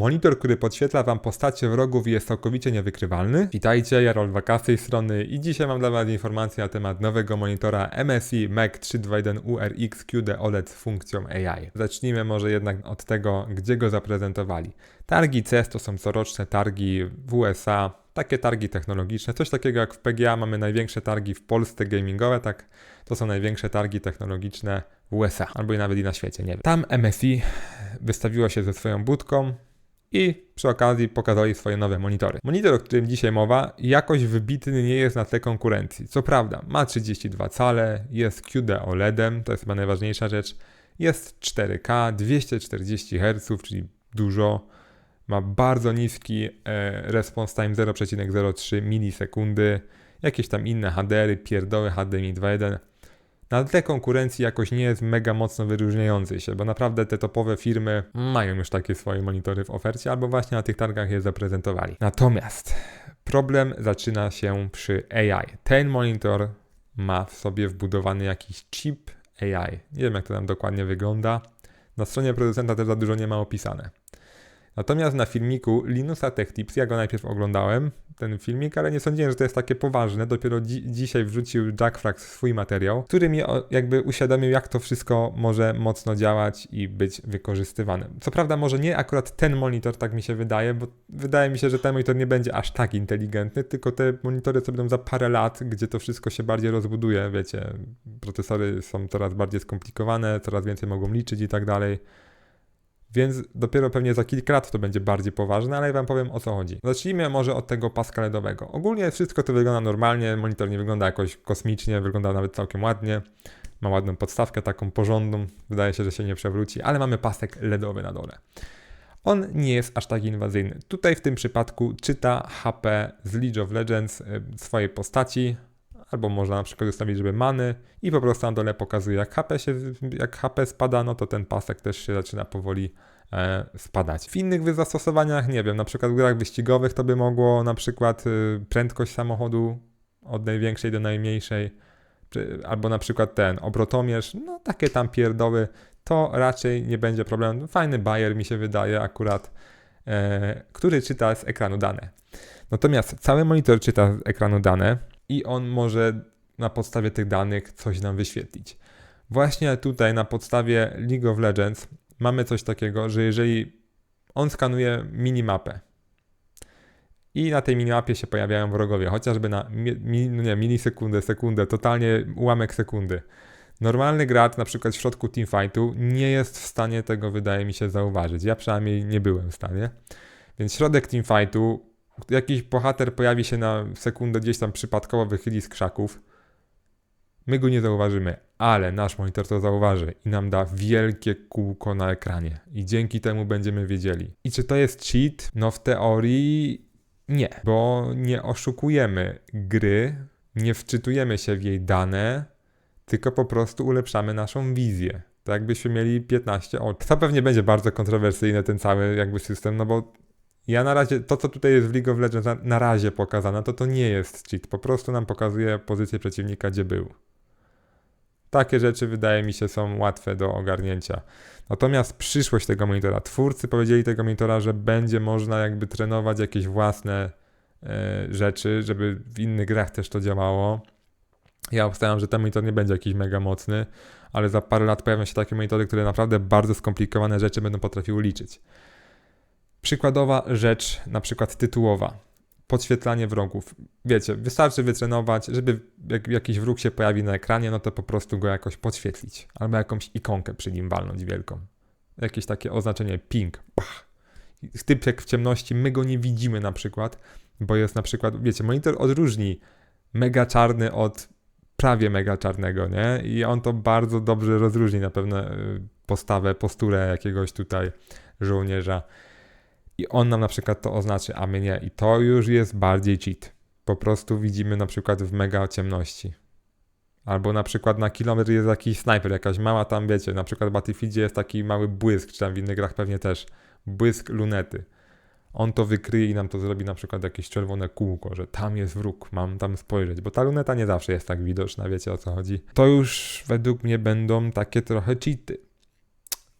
Monitor, który podświetla Wam postacie wrogów jest całkowicie niewykrywalny. Witajcie, Jarol Waka z tej strony i dzisiaj mam dla Was informację na temat nowego monitora MSI MEC 321 URX QD OLED z funkcją AI. Zacznijmy może jednak od tego, gdzie go zaprezentowali. Targi CES to są coroczne targi w USA, takie targi technologiczne, coś takiego jak w PGA mamy największe targi w Polsce gamingowe, tak to są największe targi technologiczne w USA, albo i nawet i na świecie, nie wiem. Tam MSI wystawiło się ze swoją budką i przy okazji pokazali swoje nowe monitory. Monitor, o którym dzisiaj mowa, jakoś wybitny nie jest na tle konkurencji. Co prawda, ma 32 cale, jest QD OLEDem, to jest chyba najważniejsza rzecz, jest 4K, 240 Hz, czyli dużo, ma bardzo niski e, response time 0,03 milisekundy, jakieś tam inne HDR-y, pierdoły HDMI 2.1. Na tle konkurencji jakoś nie jest mega mocno wyróżniający się, bo naprawdę te topowe firmy mają już takie swoje monitory w ofercie, albo właśnie na tych targach je zaprezentowali. Natomiast problem zaczyna się przy AI. Ten monitor ma w sobie wbudowany jakiś chip AI. Nie wiem jak to tam dokładnie wygląda. Na stronie producenta też za dużo nie ma opisane. Natomiast na filmiku Linusa Tech Tips, ja go najpierw oglądałem, ten filmik, ale nie sądziłem, że to jest takie poważne. Dopiero dzi dzisiaj wrzucił Jack Frax swój materiał, który mi jakby uświadomił, jak to wszystko może mocno działać i być wykorzystywane. Co prawda, może nie akurat ten monitor, tak mi się wydaje, bo wydaje mi się, że ten monitor nie będzie aż tak inteligentny, tylko te monitory, co będą za parę lat, gdzie to wszystko się bardziej rozbuduje, wiecie, procesory są coraz bardziej skomplikowane, coraz więcej mogą liczyć i tak dalej. Więc dopiero pewnie za kilka lat to będzie bardziej poważne, ale ja wam powiem o co chodzi. Zacznijmy może od tego paska LEDowego. Ogólnie wszystko to wygląda normalnie, monitor nie wygląda jakoś kosmicznie, wygląda nawet całkiem ładnie. Ma ładną podstawkę, taką porządną, wydaje się, że się nie przewróci, ale mamy pasek LEDowy na dole. On nie jest aż tak inwazyjny. Tutaj w tym przypadku czyta HP z League of Legends y, swojej postaci, albo można na przykład ustawić, żeby many i po prostu na dole pokazuje jak HP, się, jak HP spada, no to ten pasek też się zaczyna powoli e, spadać. W innych zastosowaniach, nie wiem, na przykład w grach wyścigowych to by mogło na przykład y, prędkość samochodu od największej do najmniejszej, czy, albo na przykład ten obrotomierz, no takie tam pierdoły, to raczej nie będzie problemu. Fajny bajer mi się wydaje akurat, e, który czyta z ekranu dane. Natomiast cały monitor czyta z ekranu dane, i on może na podstawie tych danych coś nam wyświetlić. Właśnie tutaj na podstawie League of Legends mamy coś takiego, że jeżeli on skanuje minimapę i na tej minimapie się pojawiają wrogowie, chociażby na mi, no nie, milisekundę, sekundę, totalnie ułamek sekundy. Normalny gracz, na przykład w środku teamfightu, nie jest w stanie tego, wydaje mi się, zauważyć. Ja przynajmniej nie byłem w stanie. Więc środek teamfightu jakiś bohater pojawi się na sekundę gdzieś tam przypadkowo wychyli z krzaków, my go nie zauważymy, ale nasz monitor to zauważy i nam da wielkie kółko na ekranie i dzięki temu będziemy wiedzieli. I czy to jest cheat? No w teorii nie, bo nie oszukujemy gry, nie wczytujemy się w jej dane, tylko po prostu ulepszamy naszą wizję. Tak jakbyśmy mieli 15 oczu. To pewnie będzie bardzo kontrowersyjny ten cały jakby system, no bo ja na razie, to co tutaj jest w League of Legends na, na razie pokazane, to to nie jest cheat. Po prostu nam pokazuje pozycję przeciwnika, gdzie był. Takie rzeczy wydaje mi się są łatwe do ogarnięcia. Natomiast przyszłość tego monitora, twórcy powiedzieli tego monitora, że będzie można jakby trenować jakieś własne e, rzeczy, żeby w innych grach też to działało. Ja obstawiam, że ten monitor nie będzie jakiś mega mocny, ale za parę lat pojawią się takie monitory, które naprawdę bardzo skomplikowane rzeczy będą potrafiły liczyć. Przykładowa rzecz, na przykład tytułowa. Podświetlanie wrogów. Wiecie, wystarczy wytrenować, żeby jak jakiś wróg się pojawi na ekranie, no to po prostu go jakoś podświetlić. Albo jakąś ikonkę przy nim walnąć wielką. Jakieś takie oznaczenie ping. Pach. Typek w ciemności, my go nie widzimy na przykład, bo jest na przykład, wiecie, monitor odróżni mega czarny od prawie mega czarnego, nie? I on to bardzo dobrze rozróżni na pewno y, postawę, posturę jakiegoś tutaj żołnierza i on nam na przykład to oznaczy, a my nie. I to już jest bardziej cheat. Po prostu widzimy na przykład w mega ciemności. Albo na przykład na kilometr jest jakiś snajper, jakaś mała tam, wiecie, na przykład w Battlefieldzie jest taki mały błysk, czy tam w innych grach pewnie też, błysk lunety. On to wykryje i nam to zrobi na przykład jakieś czerwone kółko, że tam jest wróg, mam tam spojrzeć, bo ta luneta nie zawsze jest tak widoczna, wiecie o co chodzi. To już według mnie będą takie trochę cheaty.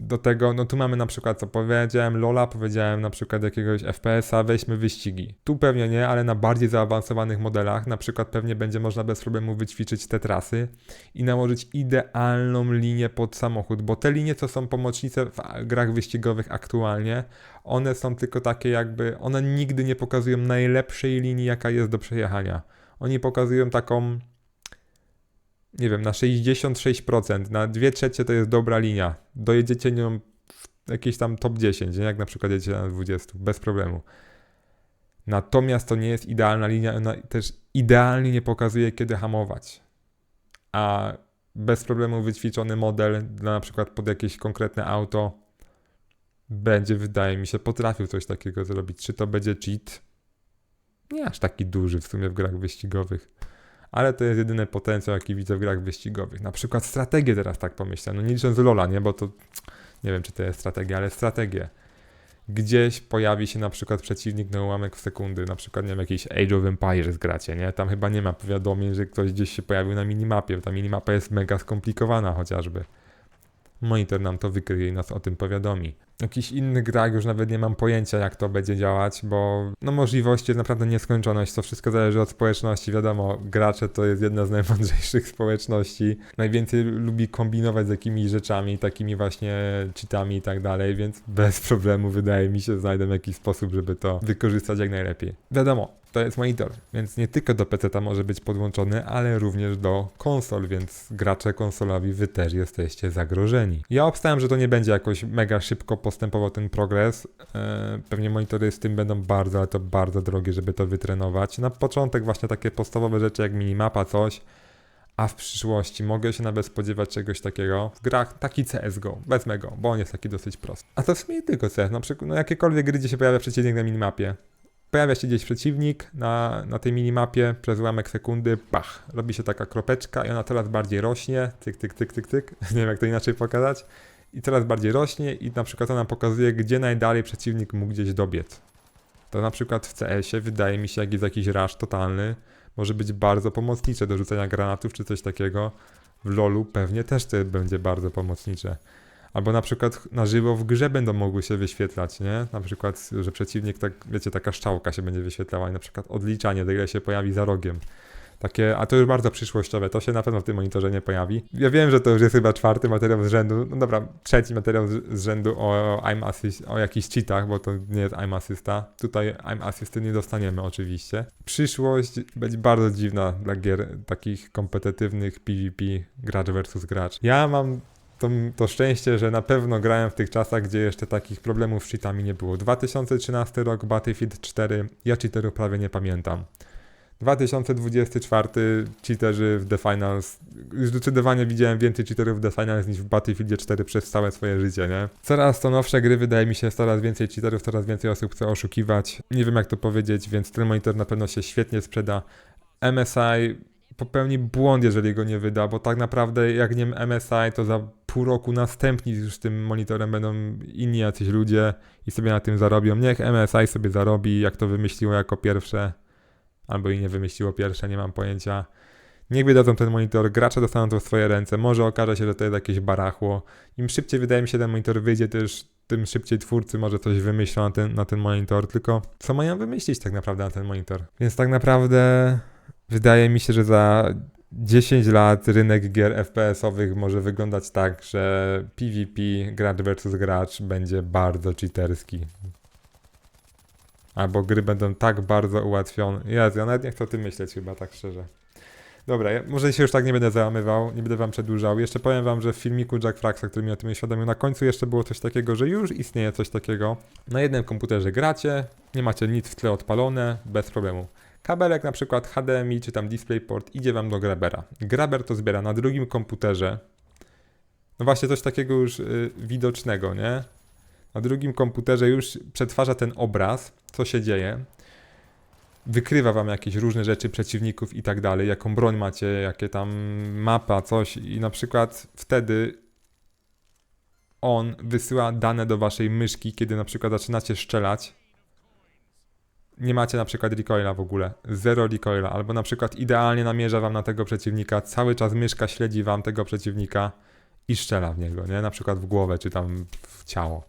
Do tego, no tu mamy na przykład, co powiedziałem, Lola, powiedziałem na przykład jakiegoś FPS-a, weźmy wyścigi. Tu pewnie nie, ale na bardziej zaawansowanych modelach, na przykład pewnie będzie można bez problemu wyćwiczyć te trasy i nałożyć idealną linię pod samochód, bo te linie, co są pomocnice w grach wyścigowych aktualnie, one są tylko takie jakby, one nigdy nie pokazują najlepszej linii, jaka jest do przejechania. Oni pokazują taką, nie wiem, na 66%, na 2 trzecie to jest dobra linia. Dojedziecie nią w jakieś tam top 10, nie? jak na przykład jedziecie na 20, bez problemu. Natomiast to nie jest idealna linia, ona też idealnie nie pokazuje, kiedy hamować. A bez problemu wyćwiczony model, na przykład pod jakieś konkretne auto, będzie, wydaje mi się, potrafił coś takiego zrobić. Czy to będzie cheat? Nie aż taki duży w sumie w grach wyścigowych. Ale to jest jedyny potencjał, jaki widzę w grach wyścigowych. Na przykład strategię teraz tak pomyślę. No nie licząc Lola, nie? Bo to nie wiem, czy to jest strategia, ale strategię. Gdzieś pojawi się na przykład przeciwnik na ułamek w sekundy, na przykład, nie wiem, jakiś Age of Empires gracie, nie? Tam chyba nie ma powiadomień, że ktoś gdzieś się pojawił na minimapie. Ta minimapa jest mega skomplikowana chociażby. Monitor nam to wykryje i nas o tym powiadomi. W jakichś innych grach już nawet nie mam pojęcia, jak to będzie działać, bo no możliwości jest naprawdę nieskończoność. To wszystko zależy od społeczności. Wiadomo, gracze to jest jedna z najmądrzejszych społeczności. Najwięcej lubi kombinować z jakimiś rzeczami, takimi właśnie cheatami i tak dalej, więc bez problemu wydaje mi się znajdę jakiś sposób, żeby to wykorzystać jak najlepiej. Wiadomo, to jest monitor, więc nie tylko do PC może być podłączony, ale również do konsol, więc gracze konsolowi wy też jesteście zagrożeni. Ja obstałem, że to nie będzie jakoś mega szybko postępował ten progres. E, pewnie monitory z tym będą bardzo, ale to bardzo drogie, żeby to wytrenować. Na początek właśnie takie podstawowe rzeczy jak minimapa, coś, a w przyszłości mogę się nawet spodziewać czegoś takiego. W grach taki CSGO, wezmę go, bo on jest taki dosyć prosty. A to w sumie tylko CS, na przykład no jakiekolwiek gry, gdzie się pojawia przeciwnik na minimapie. Pojawia się gdzieś przeciwnik na, na tej minimapie przez ułamek sekundy, pach, robi się taka kropeczka i ona coraz bardziej rośnie, tyk, tyk, tyk, tyk, tyk, nie wiem jak to inaczej pokazać, i coraz bardziej rośnie i na przykład ona pokazuje, gdzie najdalej przeciwnik mógł gdzieś dobiec. To na przykład w CS-ie wydaje mi się, jak jest jakiś rush totalny, może być bardzo pomocnicze do rzucania granatów czy coś takiego. W LoLu pewnie też to będzie bardzo pomocnicze. Albo na przykład na żywo w grze będą mogły się wyświetlać, nie? Na przykład, że przeciwnik, tak, wiecie, taka szczałka się będzie wyświetlała i na przykład odliczanie, do ile się pojawi za rogiem. Takie, a to już bardzo przyszłościowe, to się na pewno w tym monitorze nie pojawi. Ja wiem, że to już jest chyba czwarty materiał z rzędu, no dobra, trzeci materiał z, rzędu o aim assist, o jakichś cheatach, bo to nie jest aim asysta. Tutaj aim assisty nie dostaniemy oczywiście. Przyszłość będzie bardzo dziwna dla gier takich kompetytywnych PvP, gracz versus gracz. Ja mam to, to szczęście, że na pewno grałem w tych czasach, gdzie jeszcze takich problemów z cheatami nie było. 2013 rok, Battlefield 4, ja cheaterów prawie nie pamiętam. 2024 cheaterzy w The Finals. Już zdecydowanie widziałem więcej cheaterów w The Finals niż w Battlefieldzie 4 przez całe swoje życie, nie? Coraz to nowsze gry, wydaje mi się, coraz więcej cheaterów, coraz więcej osób chce oszukiwać. Nie wiem jak to powiedzieć, więc ten monitor na pewno się świetnie sprzeda. MSI popełni błąd, jeżeli go nie wyda, bo tak naprawdę jak nie MSI, to za pół roku następni już tym monitorem będą inni jacyś ludzie i sobie na tym zarobią. Niech MSI sobie zarobi, jak to wymyśliło jako pierwsze, albo i nie wymyśliło pierwsze, nie mam pojęcia. Niech wydadzą ten monitor, gracze dostaną to w swoje ręce, może okaże się, że to jest jakieś barachło. Im szybciej wydaje mi się ten monitor wyjdzie też, tym szybciej twórcy może coś wymyślą na ten, na ten monitor, tylko co mają wymyślić tak naprawdę na ten monitor? Więc tak naprawdę wydaje mi się, że za 10 lat rynek gier FPS-owych może wyglądać tak, że PvP, gracz versus gracz będzie bardzo cheaterski. Albo gry będą tak bardzo ułatwione. Jezu, ja nawet nie chcę o tym myśleć chyba, tak szczerze. Dobra, ja może się już tak nie będę załamywał, nie będę wam przedłużał. Jeszcze powiem wam, że w filmiku Jack Fraxa, który mi o tym uświadomił, na końcu jeszcze było coś takiego, że już istnieje coś takiego. Na jednym komputerze gracie, nie macie nic w tle odpalone, bez problemu. Kabelek na przykład HDMI czy tam DisplayPort idzie wam do Grabera. Graber to zbiera na drugim komputerze. No właśnie coś takiego już y, widocznego, nie? Na drugim komputerze już przetwarza ten obraz, co się dzieje. Wykrywa wam jakieś różne rzeczy przeciwników i tak dalej, jaką broń macie, jakie tam mapa, coś i na przykład wtedy on wysyła dane do waszej myszki, kiedy na przykład zaczynacie strzelać nie macie na przykład recoila w ogóle, zero recoila, albo na przykład idealnie namierza wam na tego przeciwnika, cały czas myszka śledzi wam tego przeciwnika i strzela w niego, nie? Na przykład w głowę czy tam w ciało.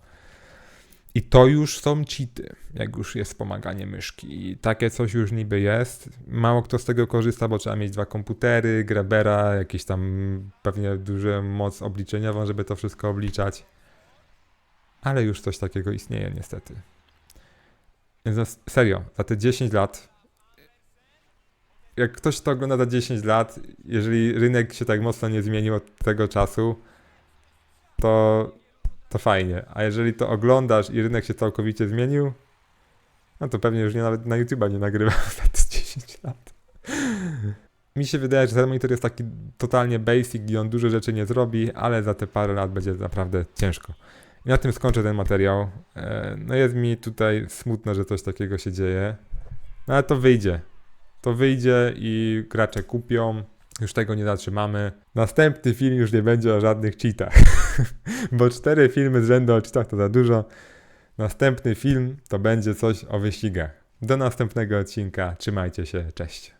I to już są cheaty, jak już jest wspomaganie myszki. I takie coś już niby jest. Mało kto z tego korzysta, bo trzeba mieć dwa komputery, grabera, jakieś tam pewnie duże moc obliczeniową, żeby to wszystko obliczać. Ale już coś takiego istnieje niestety. Więc serio, za te 10 lat jak ktoś to ogląda za 10 lat, jeżeli rynek się tak mocno nie zmienił od tego czasu, to, to fajnie. A jeżeli to oglądasz i rynek się całkowicie zmienił, no to pewnie już nie, nawet na YouTube'a nie nagrywam za te 10 lat. Mi się wydaje, że ten monitor jest taki totalnie basic i on dużo rzeczy nie zrobi, ale za te parę lat będzie naprawdę ciężko. Na tym skończę ten materiał. E, No jest mi tutaj smutno, że coś takiego się dzieje. No ale to wyjdzie. To wyjdzie i gracze kupią. Już tego nie zatrzymamy. Następny film już nie będzie o żadnych cheatach. Bo cztery filmy z rzędu o cheatach to za dużo. Następny film to będzie coś o wyścigach. Do następnego odcinka. Trzymajcie się. Cześć.